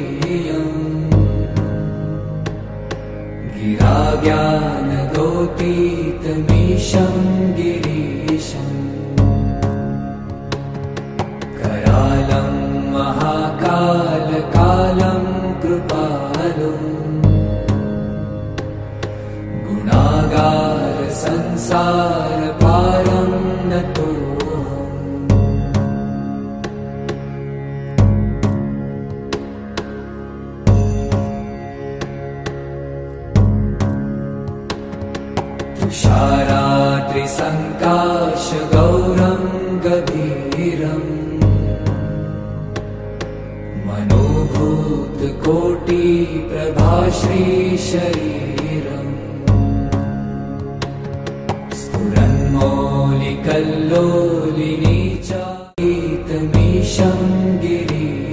ज्ञेयम् गिरा ज्ञानगोपीतमीशम् गिरीशम् करालं महाकालकालं कृपालम् गुणागारसंसारपारम् तुषारात्रिसङ्काशगौरं गभीरम् मनोभूतकोटिप्रभाश्रीशरीरम्। स्फुरन्मौलिकल्लोलिनी गीतमीशं गिरीशम्